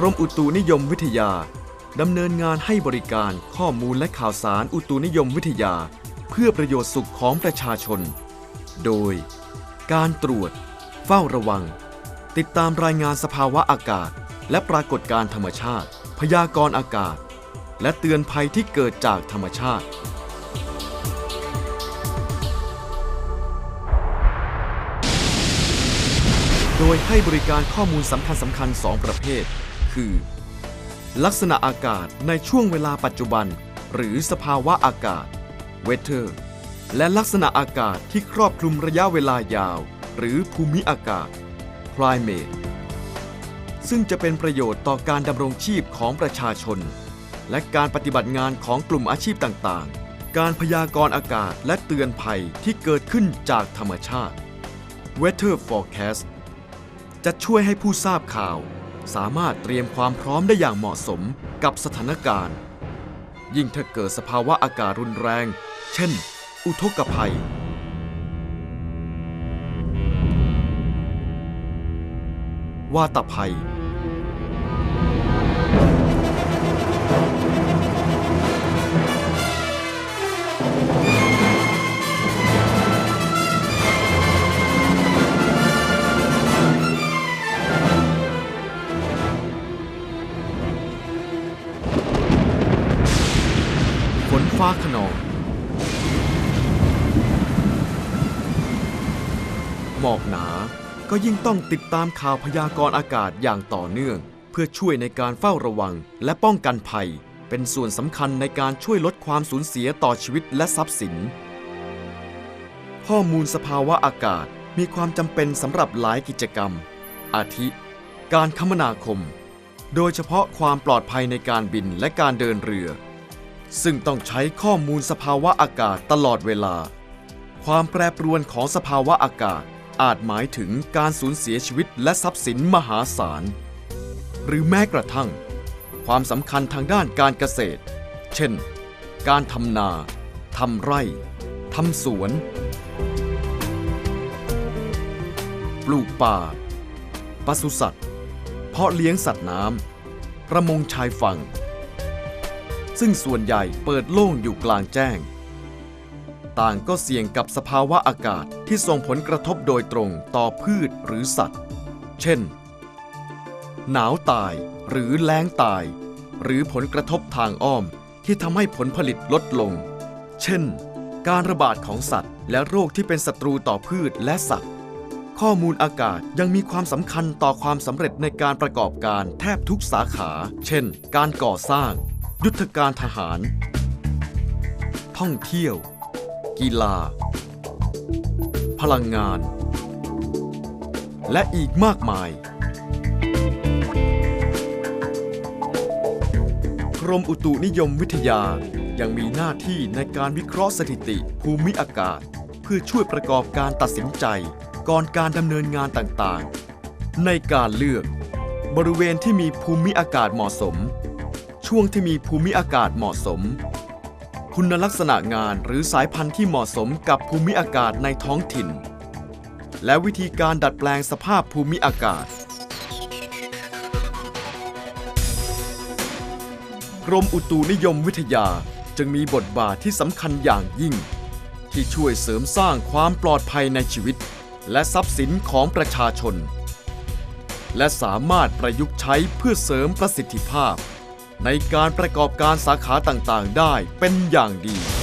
กรมอุตุนิยมวิทยา ดำเนินงานให้บริการข้อมูลและข่าวสารอุตุนิยมวิทยา เพื่อประโยชน์สุขของประชาชน โดย การตรวจ เฝ้าระวัง ติดตามรายงานสภาวะอากาศ และปรากฏการธรรมชาติ พยากรณ์อากาศ และเตือนภัยที่เกิดจากธรรมชาติโดยให้บริการข้อมูลสำคัญสำคัญ 2 ประเภท คือ ลักษณะอากาศในช่วงเวลาปัจจุบัน หรือสภาวะอากาศ weather และลักษณะอากาศที่ครอบคลุมระยะเวลายาว หรือภูมิอากาศ climate ซึ่งจะเป็นประโยชน์ต่อการดำรงชีพของประชาชน และการปฏิบัติงานของกลุ่มอาชีพต่างๆ การพยากรณ์อากาศและเตือนภัยที่เกิดขึ้นจากธรรมชาติ weather forecast จะช่วยให้ผู้ทราบข่าว สามารถเตรียมความพร้อมได้อย่างเหมาะสมกับสถานการณ์ ยิ่งถ้าเกิดสภาวะอากาศรุนแรง เช่น อุทกภัย วาตภัย ฟ้าขนอง หมอกหนาก็ยิ่งต้องติดตามข่าวพยากรณ์อากาศอย่างต่อเนื่อง เพื่อช่วยในการเฝ้าระวังและป้องกันภัย เป็นส่วนสำคัญในการช่วยลดความสูญเสียต่อชีวิตและทรัพย์สิน ข้อมูลสภาวะอากาศมีความจำเป็นสำหรับหลายกิจกรรม อาทิ การคมนาคม โดยเฉพาะความปลอดภัยในการบินและการเดินเรือ ซึ่งต้องใช้ข้อมูลสภาวะอากาศตลอดเวลา ความแปรปรวนของสภาวะอากาศอาจหมายถึงการสูญเสียชีวิตและทรัพย์สินมหาศาล หรือแม้กระทั่ง ความสำคัญทางด้านการเกษตร เช่น การทำนาทำไร่ทำสวน ปลูกป่าปศุสัตว์ เพาะเลี้ยงสัตว์น้ำประมงชายฝั่ง ซึ่งส่วนใหญ่เปิดโล่งอยู่กลางแจ้ง ต่างก็เสี่ยงกับสภาวะอากาศที่ส่งผลกระทบโดยตรงต่อพืชหรือสัตว์ เช่น หนาวตายหรือแล้งตาย หรือผลกระทบทางอ้อมที่ทำให้ผลผลิตลดลง เช่น การระบาดของสัตว์ และโรคที่เป็นศัตรูต่อพืชและสัตว์ข้อมูลอากาศยังมีความสำคัญต่อความสำเร็จในการประกอบการแทบทุกสาขา เช่น การก่อสร้าง ยุทธการทหาร ท่องเที่ยว กีฬา พลังงาน และอีกมากมาย กรมอุตุนิยมวิทยายังมีหน้าที่ในการวิเคราะห์สถิติภูมิอากาศ เพื่อช่วยประกอบการตัดสินใจก่อนการดำเนินงานต่างๆ ในการเลือก บริเวณที่มีภูมิอากาศเหมาะสม ช่วงที่มีภูมิอากาศเหมาะสม คุณลักษณะงานหรือสายพันธุ์ที่เหมาะสมกับภูมิอากาศในท้องถิ่น และวิธีการดัดแปลงสภาพภูมิอากาศกรมอุตุนิยมวิทยาจึงมีบทบาทที่สำคัญอย่างยิ่ง ที่ช่วยเสริมสร้างความปลอดภัยในชีวิต และทรัพย์สินของประชาชน และสามารถประยุกต์ใช้เพื่อเสริมประสิทธิภาพ ในการประกอบการสาขาต่างๆ ได้เป็นอย่างดี